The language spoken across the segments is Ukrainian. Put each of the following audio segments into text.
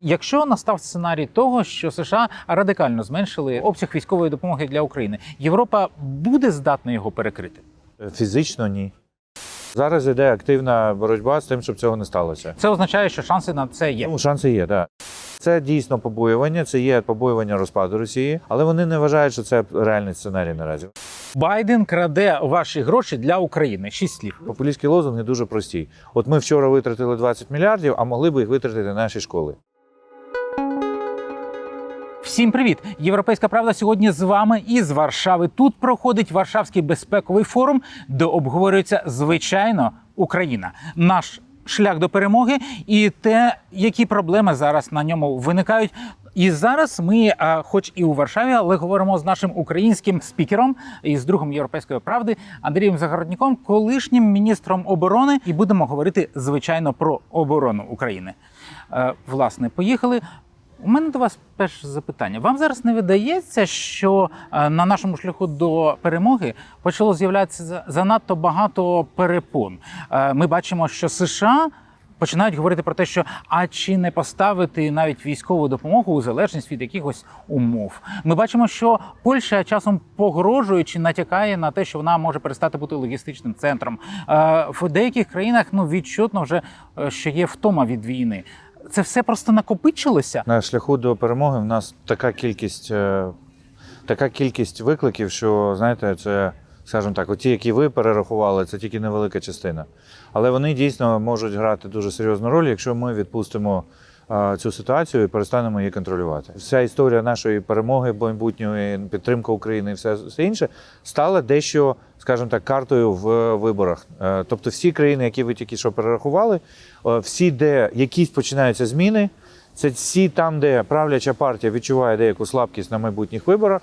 Якщо настав сценарій того, що США радикально зменшили обсяг військової допомоги для України, Європа буде здатна його перекрити. Фізично ні. Зараз йде активна боротьба з тим, щоб цього не сталося. Це означає, що шанси на це є. Ну, шанси є, так. Це дійсно побоювання, це є побоювання розпаду Росії, але вони не вважають, що це реальний сценарій наразі. Байден краде ваші гроші для України. Шість слів. Популістські лозунги дуже прості. От ми вчора витратили 20 мільярдів, а могли б їх витратити наші школи. Всім привіт! Європейська правда сьогодні з вами із Варшави. Тут проходить Варшавський безпековий форум, де обговорюється звичайно Україна, наш шлях до перемоги і те, які проблеми зараз на ньому виникають. І зараз ми, хоч і у Варшаві, але говоримо з нашим українським спікером і з другом європейської правди Андрієм Загородніком, колишнім міністром оборони, і будемо говорити звичайно про оборону України. Е, Власне, поїхали. У мене до вас перше запитання. Вам зараз не видається, що е, на нашому шляху до перемоги почало з'являтися за- занадто багато перепон? Е, Ми бачимо, що США починають говорити про те, що а чи не поставити навіть військову допомогу у залежність від якихось умов. Ми бачимо, що Польща часом погрожує чи натякає на те, що вона може перестати бути логістичним центром. Е, В деяких країнах ну відчутно вже що є втома від війни. Це все просто накопичилося. На шляху до перемоги в нас така кількість, е, така кількість викликів, що знаєте, це, скажімо так, ті, які ви перерахували, це тільки невелика частина. Але вони дійсно можуть грати дуже серйозну роль, якщо ми відпустимо цю ситуацію і перестанемо її контролювати. Вся історія нашої перемоги, майбутньої підтримка України і все, все інше стала дещо, скажімо так, картою в виборах. Е, Тобто, всі країни, які ви тільки що перерахували, е, всі, де якісь починаються зміни. Це всі там, де правляча партія відчуває деяку слабкість на майбутніх виборах,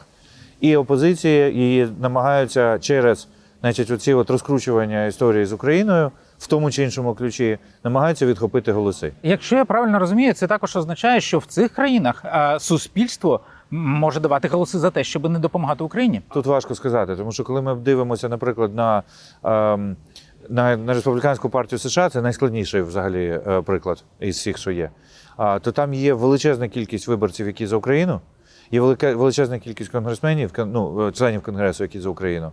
і опозиція її намагаються через значить, оці от розкручування історії з Україною в тому чи іншому ключі намагаються відхопити голоси. Якщо я правильно розумію, це також означає, що в цих країнах е, суспільство може давати голоси за те, щоб не допомагати Україні. Тут важко сказати, тому що коли ми дивимося, наприклад, на, ем, на, на республіканську партію США, це найскладніший взагалі е, приклад із всіх, що є. А, то там є величезна кількість виборців, які за Україну, є велика, величезна кількість конгресменів, кон- ну, е, членів конгресу, які за Україну.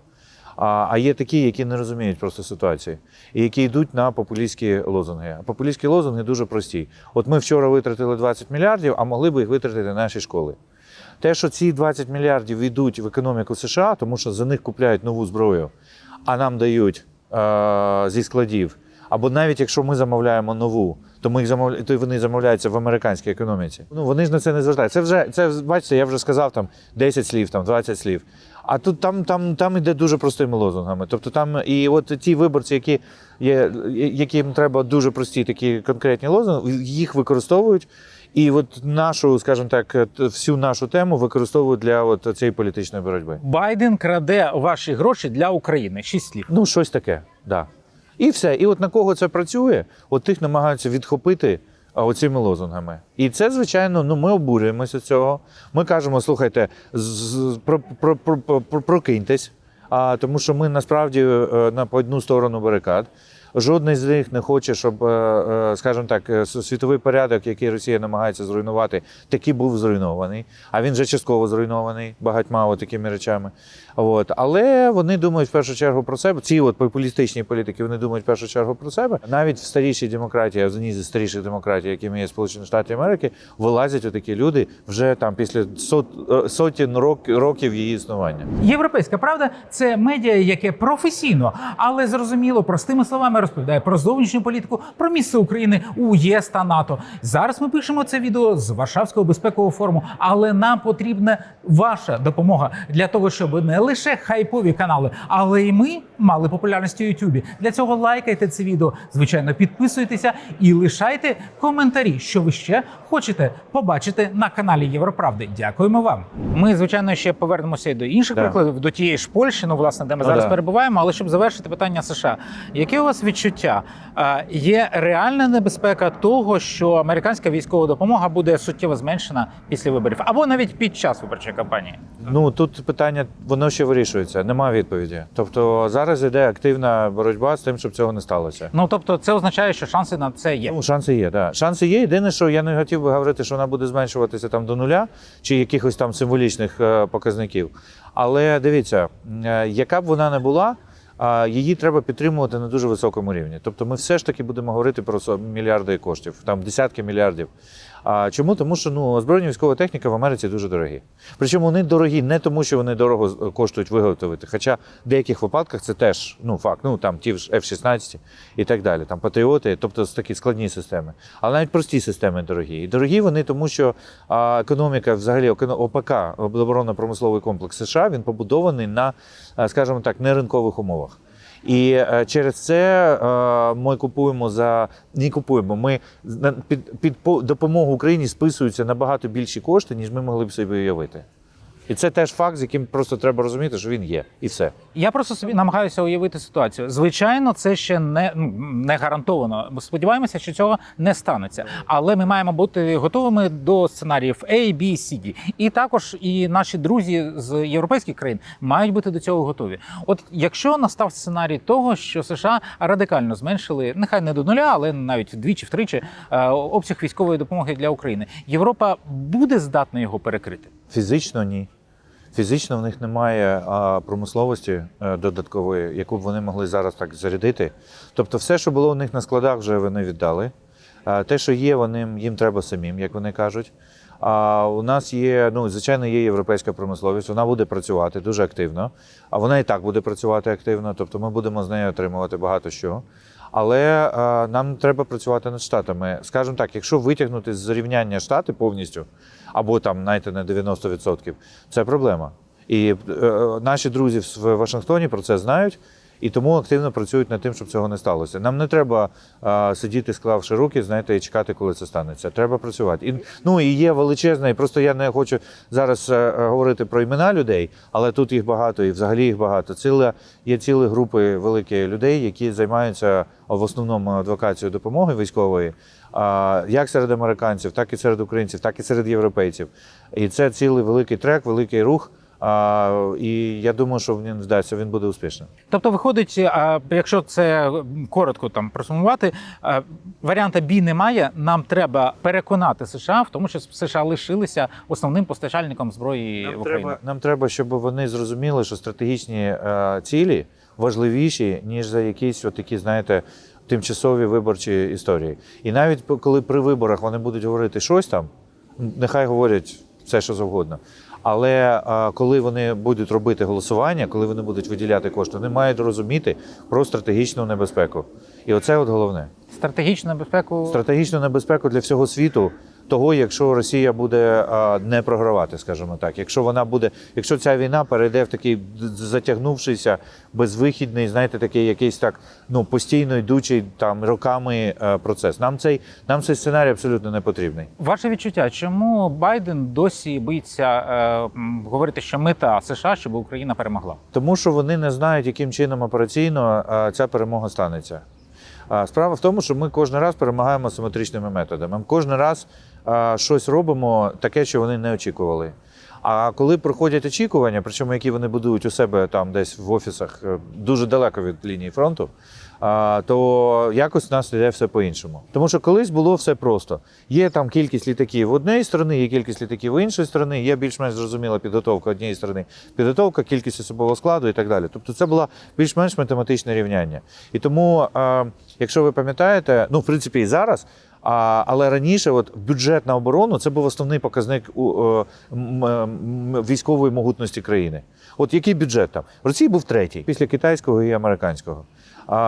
А, а є такі, які не розуміють просто ситуації, і які йдуть на популістські лозунги. А популістські лозунги дуже прості. От ми вчора витратили 20 мільярдів, а могли б їх витратити наші школи. Те, що ці 20 мільярдів йдуть в економіку США, тому що за них купляють нову зброю, а нам дають е- зі складів. Або навіть якщо ми замовляємо нову, то ми їх замовля... то вони замовляються в американській економіці. Ну вони ж на це не звертають. Це вже це бачите, я вже сказав там 10 слів, там 20 слів. А тут там, там, там іде дуже простими лозунгами. Тобто там і от ті виборці, які є, яким треба дуже прості такі конкретні лозунги, їх використовують. І от нашу, скажімо так, всю нашу тему використовують для от цієї політичної боротьби. Байден краде ваші гроші для України. Шість слів. Ну, щось таке, да. І все. І от на кого це працює, от тих намагаються відхопити оцими лозунгами. І це, звичайно, ну ми обурюємося цього. Ми кажемо, слухайте, прокиньтесь, тому що ми насправді е, на одну сторону барикад. Жодний з них не хоче, щоб, е, е, скажімо так, е, світовий порядок, який Росія намагається зруйнувати, таки був зруйнований. А він вже частково зруйнований багатьма такими речами. От. Але вони думають в першу чергу про себе. Ці от популістичні політики вони думають в першу чергу про себе. Навіть в старішій демократії, в зі старіших демократій, якими є Сполучені Штати Америки, вилазять отакі люди вже там після сот, сотень рок- років її існування. Європейська правда це медіа, яке професійно, але зрозуміло, простими словами розповідає про зовнішню політику, про місце України у ЄС та НАТО. Зараз ми пишемо це відео з Варшавського безпекового форуму, але нам потрібна ваша допомога для того, щоб не лише хайпові канали, але й ми мали популярність у Ютубі. Для цього лайкайте це відео, звичайно, підписуйтеся і лишайте коментарі, що ви ще хочете побачити на каналі Європравди. Дякуємо вам. Ми, звичайно, ще повернемося і до інших Да. прикладів, до тієї ж Польщі, ну власне, де ми Ну, зараз да. перебуваємо. Але щоб завершити питання США, яке у вас відчуття. Є реальна небезпека того, що американська військова допомога буде суттєво зменшена після виборів або навіть під час виборчої кампанії. Ну тут питання воно ще вирішується. Немає відповіді. Тобто зараз іде активна боротьба з тим, щоб цього не сталося. Ну тобто, це означає, що шанси на це є. Ну, шанси є, да. Шанси є. Єдине, що я не хотів би говорити, що вона буде зменшуватися там до нуля чи якихось там символічних е, показників. Але дивіться, е, яка б вона не була, її треба підтримувати на дуже високому рівні. Тобто ми все ж таки будемо говорити про мільярди коштів, там десятки мільярдів. А чому? Тому що ну, озброєння військова техніка в Америці дуже дорогі. Причому вони дорогі не тому, що вони дорого з- коштують виготовити. Хоча в деяких випадках це теж ну, факт. Ну там ті ж F-16 і так далі. Там патріоти, тобто такі складні системи. Але навіть прості системи дорогі. І дорогі вони тому, що економіка, взагалі ОПК, оборонно-промисловий комплекс США, він побудований на, а, скажімо так, неринкових умовах. І е, через це е, ми купуємо за не купуємо. Ми під, під по- допомогу Україні списуються набагато більші кошти, ніж ми могли б собі уявити. І це теж факт, з яким просто треба розуміти, що він є, і все. Я просто собі намагаюся уявити ситуацію. Звичайно, це ще не, ну, не гарантовано. Ми сподіваємося, що цього не станеться. Але ми маємо бути готовими до сценаріїв A, B, C, D. І також і наші друзі з європейських країн мають бути до цього готові. От якщо настав сценарій того, що США радикально зменшили, нехай не до нуля, але навіть вдвічі втричі е, обсяг військової допомоги для України, Європа буде здатна його перекрити. Фізично ні. Фізично в них немає промисловості е, додаткової, яку б вони могли зараз так зарядити. Тобто, все, що було у них на складах, вже вони віддали. Те, що є, вони, їм треба самим, як вони кажуть. А у нас є, ну, звичайно, є європейська промисловість, вона буде працювати дуже активно, а вона і так буде працювати активно, тобто ми будемо з нею отримувати багато що. Але е, нам треба працювати над штатами. Скажімо так, якщо витягнути з рівняння штати повністю, або там, знаєте, на 90%, це проблема. І е, наші друзі в Вашингтоні про це знають. І тому активно працюють над тим, щоб цього не сталося. Нам не треба а, сидіти, склавши руки, знаєте, і чекати, коли це станеться. Треба працювати. І, ну і є величезна, і просто я не хочу зараз е, е, говорити про імена людей, але тут їх багато, і взагалі їх багато. Ціла є цілі групи великі людей, які займаються в основному адвокацією допомоги військової, як серед американців, так і серед українців, так і серед європейців. І це цілий великий трек, великий рух. А, і я думаю, що він вдасться, він буде успішним. Тобто, виходить, а, якщо це коротко там просумувати, а, варіанта Б немає. Нам треба переконати США в тому, що США лишилися основним постачальником зброї в Нам треба, нам треба, щоб вони зрозуміли, що стратегічні е, цілі важливіші, ніж за якісь от такі, знаєте, тимчасові виборчі історії. І навіть по- коли при виборах вони будуть говорити щось там, нехай говорять все, що завгодно. Але е, коли вони будуть робити голосування, коли вони будуть виділяти кошти, вони мають розуміти про стратегічну небезпеку. І оце от головне. Стратегічну безпеку Стратегічну небезпеку для всього світу. Того, якщо Росія буде не програвати, скажімо так, якщо вона буде, якщо ця війна перейде в такий затягнувшийся, безвихідний, знаєте, такий якийсь так ну постійно йдучий там роками е, процес. Нам цей нам цей сценарій абсолютно не потрібний. ваше відчуття, чому Байден досі боїться е, говорити, що мета США, щоб Україна перемогла? Тому що вони не знають, яким чином операційно а, ця перемога станеться. Справа в тому, що ми кожен раз перемагаємо симетричними методами. Ми кожен раз щось робимо таке, що вони не очікували. А коли проходять очікування, причому які вони будують у себе там десь в офісах е, дуже далеко від лінії фронту, то якось в нас йде все по-іншому. Тому що колись було все просто. Є там кількість літаків в однієї сторони, є кількість літаків іншої сторони, є більш-менш зрозуміла підготовка однієї сторони, підготовка, кількість особового складу і так далі. Тобто це було більш-менш математичне рівняння. І тому, е, якщо ви пам'ятаєте, ну в принципі і зараз. А, але раніше, от бюджет на оборону це був основний показник у, е, м- м- військової могутності країни. От який бюджет там? В Росії був третій після китайського і американського.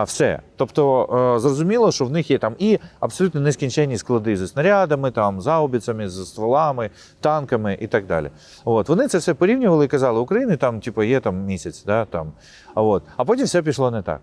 Все. Тобто е, зрозуміло, що в них є там і абсолютно нескінченні склади зі снарядами, там, заубіцями, з стволами, танками і так далі. От. Вони це все порівнювали і казали, України там, типу, є там місяць, да, там. А, от. а потім все пішло не так.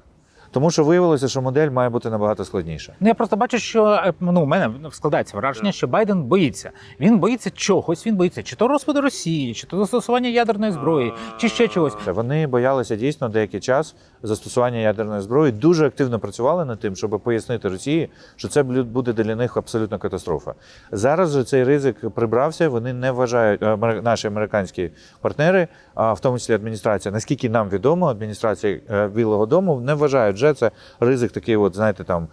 Тому що виявилося, що модель має бути набагато складніша. Ну я просто бачу, що е, ну, у мене складається враження, що Байден боїться. Він боїться чогось. Він боїться чи то розпаду Росії, чи то застосування ядерної зброї, чи ще чогось. Вони боялися дійсно деякий час застосування ядерної зброї. Дуже активно працювали над тим, щоб пояснити Росії, що це буде для них абсолютно катастрофа. Зараз же цей ризик прибрався. Вони не вважають наші американські партнери, а в тому числі адміністрація. Наскільки нам відомо, адміністрація е, Білого Дому не вважають вже це ризик такий, от знаєте, там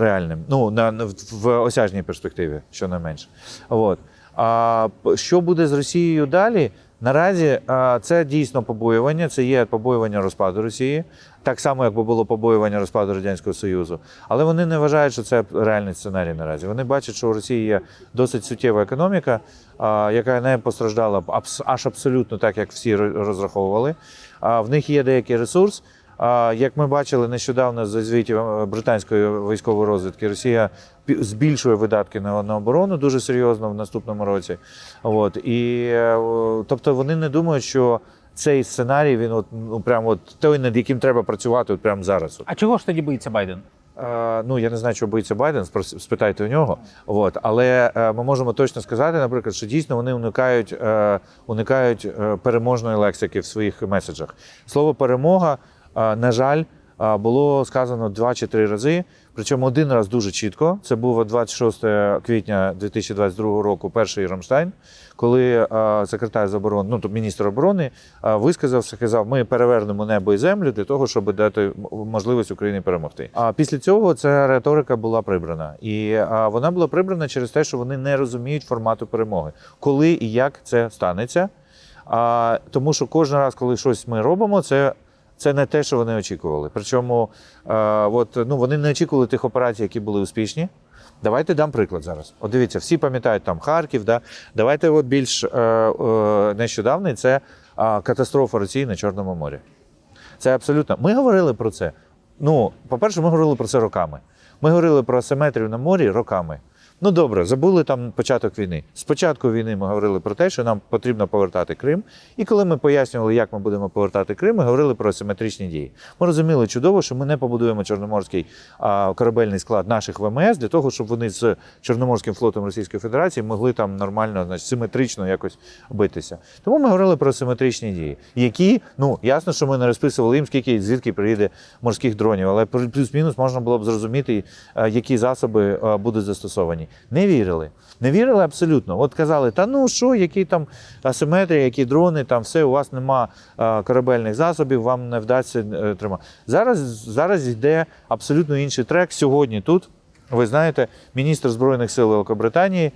реальним. Ну на в осяжній перспективі, щонайменше. От. А що буде з Росією далі? Наразі це дійсно побоювання. Це є побоювання розпаду Росії, так само, як би було побоювання розпаду Радянського Союзу. Але вони не вважають, що це реальний сценарій наразі. Вони бачать, що у Росії є досить суттєва економіка, яка не постраждала аж абсолютно так, як всі розраховували. В них є деякий ресурс. Як ми бачили нещодавно з звітів е, британської військової розвідки, Росія збільшує видатки на, оборону дуже серйозно в наступному році. От і е, тобто вони не думають, що цей сценарій він от ну прямо от той, над яким треба працювати, от прямо зараз. От. А чого ж тоді боїться Байден? Е, ну я не знаю, що боїться Байден, спитайте у нього. От але е, ми можемо точно сказати, наприклад, що дійсно вони уникають, е, уникають переможної лексики в своїх меседжах. Слово перемога, на жаль, було сказано два чи три рази. Причому один раз дуже чітко. Це був 26 квітня 2022 року, перший Рамштайн, коли секретар з оборони, ну тобто міністр оборони, висказався, сказав, ми перевернемо небо і землю для того, щоб дати можливість Україні перемогти. А після цього ця риторика була прибрана, і вона була прибрана через те, що вони не розуміють формату перемоги, коли і як це станеться. А, тому що кожен раз, коли щось ми робимо, це. Це не те, що вони очікували. Причому е, от, ну, вони не очікували тих операцій, які були успішні. Давайте дам приклад зараз. От дивіться, всі пам'ятають там Харків. Да? Давайте от більш е, е, нещодавний це е, катастрофа Росії на Чорному морі. Це абсолютно. Ми говорили про це. Ну, по-перше, ми говорили про це роками. Ми говорили про асиметрію на морі роками. Ну добре, забули там початок війни. З початку війни ми говорили про те, що нам потрібно повертати Крим. І коли ми пояснювали, як ми будемо повертати Крим, ми говорили про асиметричні дії. Ми розуміли чудово, що ми не побудуємо чорноморський а, корабельний склад наших ВМС для того, щоб вони з Чорноморським флотом Російської Федерації могли там нормально, значить, симетрично якось битися. Тому ми говорили про симетричні дії, які ну ясно, що ми не розписували їм, скільки звідки приїде морських дронів, але плюс-мінус можна було б зрозуміти, е, які засоби е, будуть застосовані. Не вірили. Не вірили абсолютно. От казали, та ну що, які там асиметрія, які дрони, там все, у вас нема корабельних засобів, вам не вдасться е, тримати. Зараз, зараз йде абсолютно інший трек. Сьогодні тут. Ви знаєте, міністр збройних сил Великобританії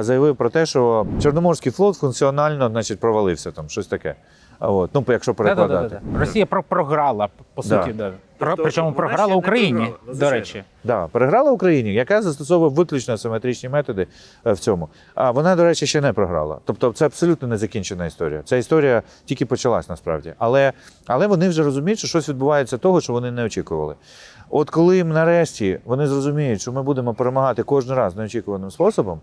заявив про те, що Чорноморський флот функціонально, значить, провалився там, щось таке. От, ну, якщо перекладати. Да-да-да-да. Росія про- програла по суті. Да. Про, Тобто причому програла Україні, програла, до речі. Да, переграла Україні, яка застосовує виключно асиметричні методи е, в цьому. А вона, до речі, ще не програла. Тобто, це абсолютно не закінчена історія. Ця історія тільки почалась насправді. Але, але вони вже розуміють, що щось відбувається того, що вони не очікували. От коли їм нарешті вони зрозуміють, що ми будемо перемагати кожен раз неочікуваним способом.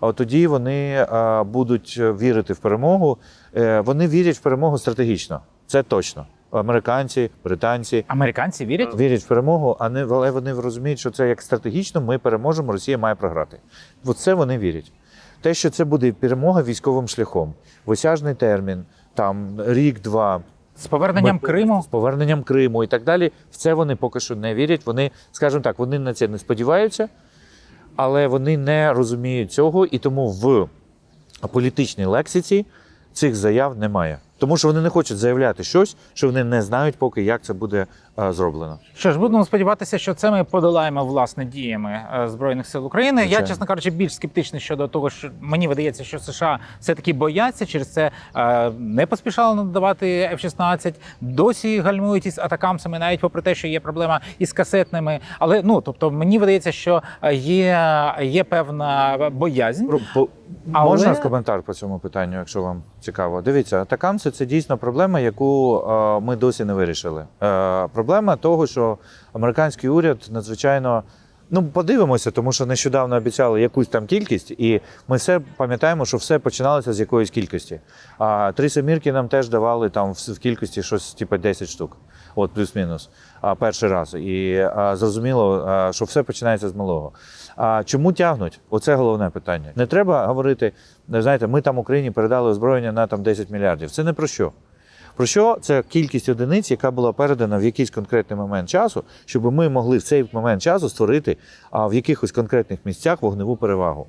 А тоді вони е, будуть вірити в перемогу. Е, вони вірять в перемогу стратегічно. Це точно. Американці, британці, Американці вірять? вірять в перемогу, а не але вони розуміють, що це як стратегічно ми переможемо, Росія має програти. В це вони вірять. Те, що це буде перемога військовим шляхом, в осяжний термін, там рік-два. З поверненням Ми- Криму з поверненням Криму і так далі. В це вони поки що не вірять. Вони, скажімо так, вони на це не сподіваються, але вони не розуміють цього, і тому в політичній лексиці цих заяв немає. Тому що вони не хочуть заявляти щось, що вони не знають поки, як це буде зроблено. Що ж, будемо сподіватися, що це ми подолаємо власне діями е, збройних сил України. Звичайно. Я, чесно кажучи, більш скептичний щодо того, що мені видається, що США все таки бояться через це е, не поспішали надавати F-16, досі гальмують із атакамсами, навіть попри те, що є проблема із касетними. Але ну тобто мені видається, що е, є, є певна боязнь. По- Але- Можна коментар по цьому питанню, якщо вам цікаво. Дивіться, атакамси це дійсно проблема, яку е, ми досі не вирішили. Е, проблема того, що американський уряд надзвичайно. Ну, подивимося, тому що нещодавно обіцяли якусь там кількість, і ми все пам'ятаємо, що все починалося з якоїсь кількості. А три семірки нам теж давали там в в кількості щось типу 10 штук. от плюс-мінус, а, перший раз. І а, зрозуміло, а, що все починається з малого. А чому тягнуть? Оце головне питання. Не треба говорити, знаєте, ми там Україні передали озброєння на там 10 мільярдів. Це не про що. Про що це кількість одиниць, яка була передана в якийсь конкретний момент часу, щоб ми могли в цей момент часу створити а, в якихось конкретних місцях вогневу перевагу.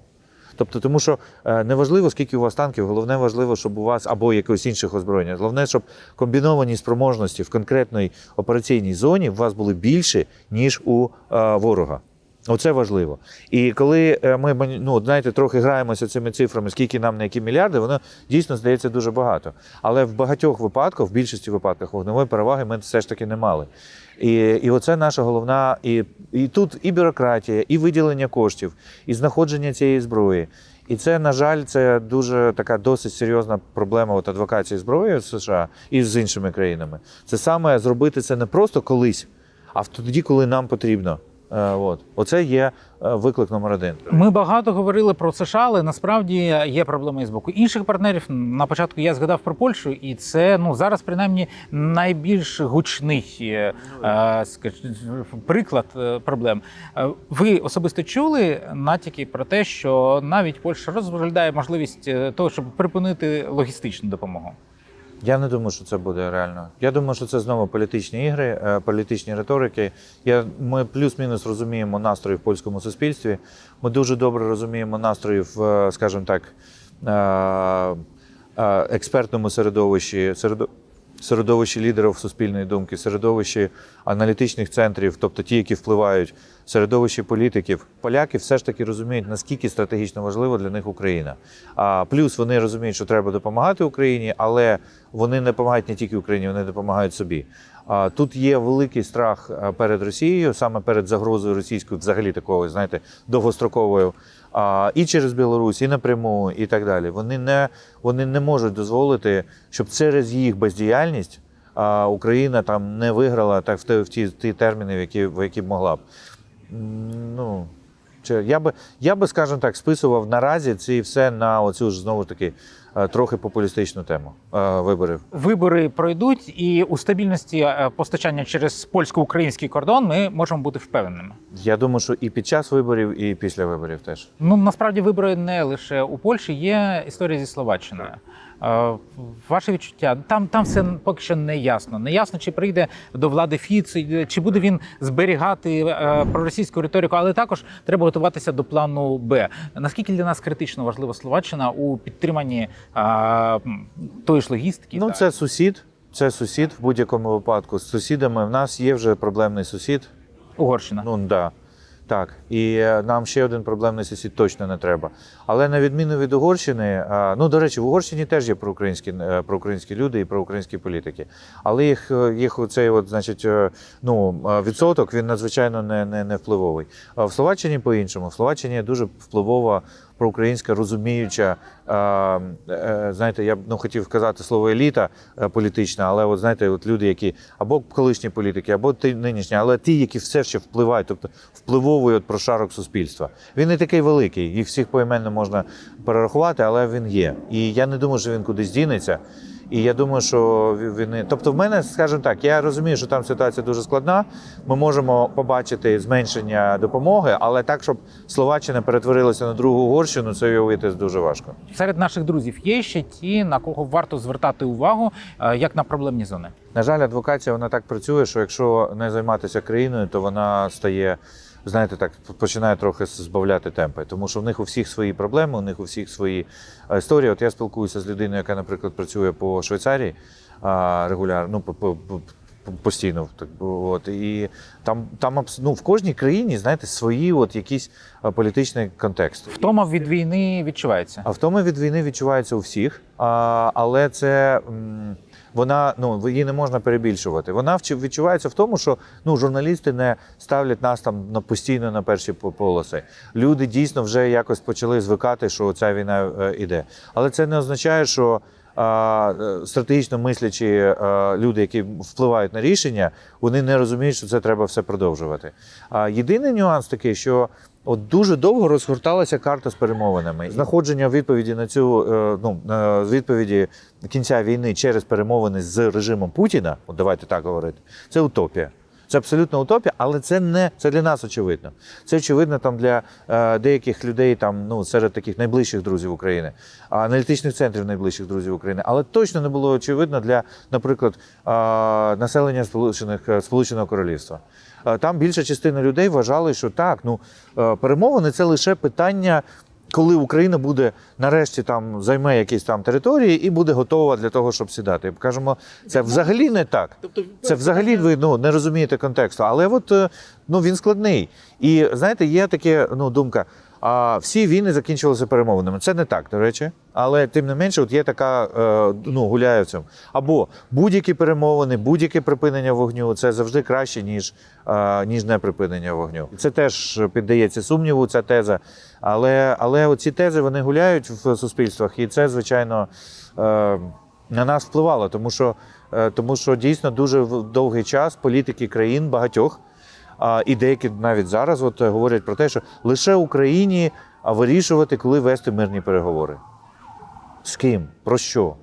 Тобто, тому що е, неважливо, скільки у вас танків, головне важливо, щоб у вас або якогось інших озброєння. Головне, щоб комбіновані спроможності в конкретній операційній зоні у вас були більше, ніж у е, ворога. Оце важливо. І коли е, ми ну, знаєте, трохи граємося цими цифрами, скільки нам на які мільярди, воно дійсно здається дуже багато. Але в багатьох випадках, в більшості випадках, вогневої переваги ми все ж таки не мали. І, і оце наша головна. І, і тут і бюрократія, і виділення коштів, і знаходження цієї зброї. І це, на жаль, це дуже така досить серйозна проблема от адвокації зброї в США і з іншими країнами. Це саме зробити це не просто колись, а тоді, коли нам потрібно. Е, От. Оце є е, виклик номер один. Ми багато говорили про США, але насправді є проблеми з боку інших партнерів. На початку я згадав про Польщу, і це ну зараз принаймні найбільш гучний е, приклад проблем. Ви особисто чули натяки про те, що навіть Польща розглядає можливість того, щоб припинити логістичну допомогу. Я не думаю, що це буде реально. Я думаю, що це знову політичні ігри, е, політичні риторики. Я, ми плюс-мінус розуміємо настрої в польському суспільстві. Ми дуже добре розуміємо настрої в, е, скажімо так, е, експертному середовищі, середо- середовищі лідерів суспільної думки, середовищі аналітичних центрів, тобто ті, які впливають, середовищі політиків. Поляки все ж таки розуміють, наскільки стратегічно важливо для них Україна. А плюс вони розуміють, що треба допомагати Україні, але вони не допомагають не тільки Україні, вони допомагають собі. Тут є великий страх перед Росією, саме перед загрозою російською, взагалі такою, знаєте, довгостроковою. І через Білорусь, і напряму, і так далі. Вони не, вони не можуть дозволити, щоб через їх бездіяльність Україна там не виграла так в ті, в ті, терміни, в які, в які б могла б. Ну, я би, я би, скажімо так, списував наразі це все на оцю ж знову таки трохи популістичну тему е, виборів. Вибори пройдуть, і у стабільності е, постачання через польсько-український кордон ми можемо бути впевненими. Я думаю, що і під час виборів, і після виборів теж. Ну насправді вибори не лише у Польщі, є історія зі Словаччиною. Е, Ваше відчуття там, там все поки що не ясно. Не ясно, чи прийде до влади Фіц, чи буде він зберігати е, проросійську риторику, але також треба готуватися до плану Б. Наскільки для нас критично важлива Словаччина у підтриманні е, тої ж логістики? Ну, та- це сусід. Це сусід в будь-якому випадку. З сусідами в нас є вже проблемний сусід. Угорщина. Ну да. Так, і е, нам ще один проблемний сусід точно не треба. Але на відміну від Угорщини, е, ну до речі, в Угорщині теж є проукраїнські, е, проукраїнські люди і проукраїнські політики. Але їх, їх цей от, значить, ну, відсоток він надзвичайно не, не, не впливовий. В Словаччині по-іншому. В Словаччині дуже впливова проукраїнська, розуміюча, е, знаєте, я б ну, хотів казати слово еліта е, політична, але от знаєте, от люди, які або колишні політики, або ті нинішні, але ті, які все ще впливають, тобто впливовують от прошарок суспільства. Він не такий великий, їх всіх поіменно можна перерахувати, але він є. І я не думаю, що він кудись дінеться. І я думаю, що він. Тобто, в мене, скажімо так, я розумію, що там ситуація дуже складна. Ми можемо побачити зменшення допомоги, але так, щоб Словаччина перетворилася на другу Угорщину, це уявити дуже важко. Серед наших друзів є ще ті, на кого варто звертати увагу, е, як на проблемні зони. На жаль, адвокація вона так працює, що якщо не займатися країною, то вона стає, знаєте, так починає трохи збавляти темпи. Тому що в них у всіх свої проблеми, у них у всіх свої е, історії. От я спілкуюся з людиною, яка, наприклад, працює по Швейцарії регулярно, ну по, по, по- постійно. Так от і там, там ну, в кожній країні, знаєте, свої от якісь е, політичний контекст. Втома від війни відчувається. А втома від війни відчувається у всіх, а, але це м, вона ну її не можна перебільшувати. Вона відчувається в тому, що ну журналісти не ставлять нас там на постійно на перші полоси. Люди дійсно вже якось почали звикати, що ця війна е, іде. Але це не означає, що. е, Стратегічно мислячі е, люди, які впливають на рішення, вони не розуміють, що це треба все продовжувати. Єдиний нюанс такий, що От дуже довго розгорталася карта з перемовинами. Знаходження відповіді на цю е, ну відповіді кінця війни через перемовини з режимом Путіна. От давайте так говорити. Це утопія. Це абсолютно утопія, але це не це для нас очевидно. Це очевидно там для е, деяких людей, там ну серед таких найближчих друзів України, аналітичних центрів найближчих друзів України. Але точно не було очевидно для, наприклад, е, населення Сполучених Сполученого Королівства. Е, Там більша частина людей вважали, що так, ну е, перемовини це лише питання. Коли Україна буде нарешті там займе якісь там території і буде готова для того, щоб сідати, кажемо, це взагалі не так. Це взагалі ви ну не розумієте контексту. Але от е, ну він складний. І знаєте, є таке ну думка. А всі війни закінчувалися перемовинами. Це не так, до речі. Але тим не менше, от є така е, ну гуляє в цьому. Або будь-які перемовини, будь-яке припинення вогню це завжди краще, ніж, е, ніж не припинення вогню. Це теж піддається сумніву, ця теза. Але, але оці тези вони гуляють в суспільствах, і це, звичайно, е, на нас впливало, тому що, тому що дійсно дуже довгий час політики країн багатьох. А, і деякі навіть зараз от е, говорять про те, що лише Україні вирішувати, коли вести мирні переговори. З ким? Про що?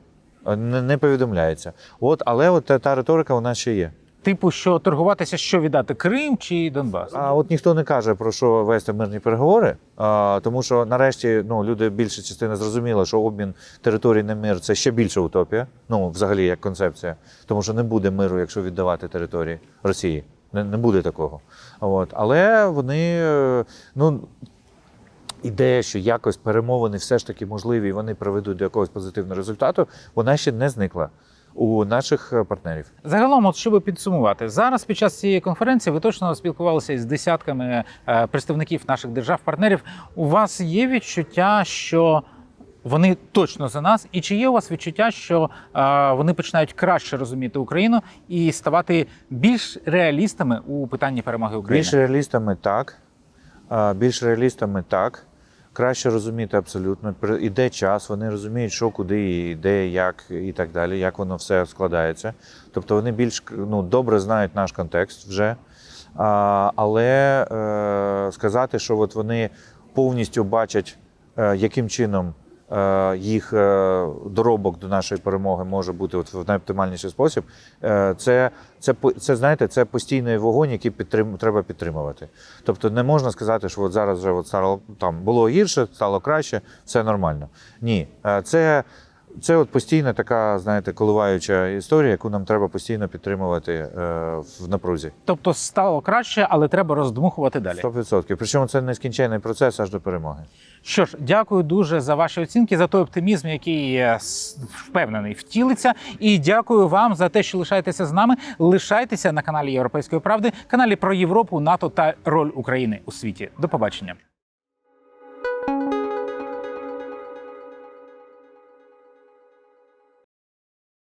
Е, Не, не повідомляється. От, але от та, та риторика нас ще є. Типу, що торгуватися, що віддати Крим чи Донбас? А от ніхто не каже про що вести мирні переговори, а, тому що нарешті ну, люди більша частина зрозуміла, що обмін територій на мир це ще більша утопія. Ну, взагалі, як концепція, тому що не буде миру, якщо віддавати території Росії. Не, не буде такого. От. Але вони е, ну. Ідея, що якось перемовини все ж таки можливі, і вони приведуть до якогось позитивного результату, вона ще не зникла у наших е, партнерів. Загалом, от щоб підсумувати, зараз під час цієї конференції ви точно спілкувалися із десятками е, представників наших держав-партнерів. У вас є відчуття, що вони точно за нас, і чи є у вас відчуття, що вони починають краще розуміти Україну і ставати більш реалістами у питанні перемоги України? Більш реалістами так. Більш реалістами так. Краще розуміти абсолютно. Іде час, вони розуміють, що куди, і де, як і так далі, як воно все складається. Тобто вони більш ну, добре знають наш контекст вже. А, але е, сказати, що от вони повністю бачать, е, яким чином їх е, доробок до нашої перемоги може бути от в найоптимальніший спосіб, е, це, це, це, знаєте, це постійний вогонь, який підтрим, треба підтримувати. Тобто не можна сказати, що от зараз вже от стало там було гірше, стало краще, все нормально. Ні, Е, це. Це от постійна така, знаєте, коливаюча історія, яку нам треба постійно підтримувати е, в напрузі. Тобто стало краще, але треба роздмухувати далі. 100%. Причому це нескінченний процес аж до перемоги. Що ж, дякую дуже за ваші оцінки, за той оптимізм, який е, впевнений втілиться. І дякую вам за те, що лишаєтеся з нами. Лишайтеся на каналі Європейської правди, каналі про Європу, НАТО та роль України у світі. До побачення.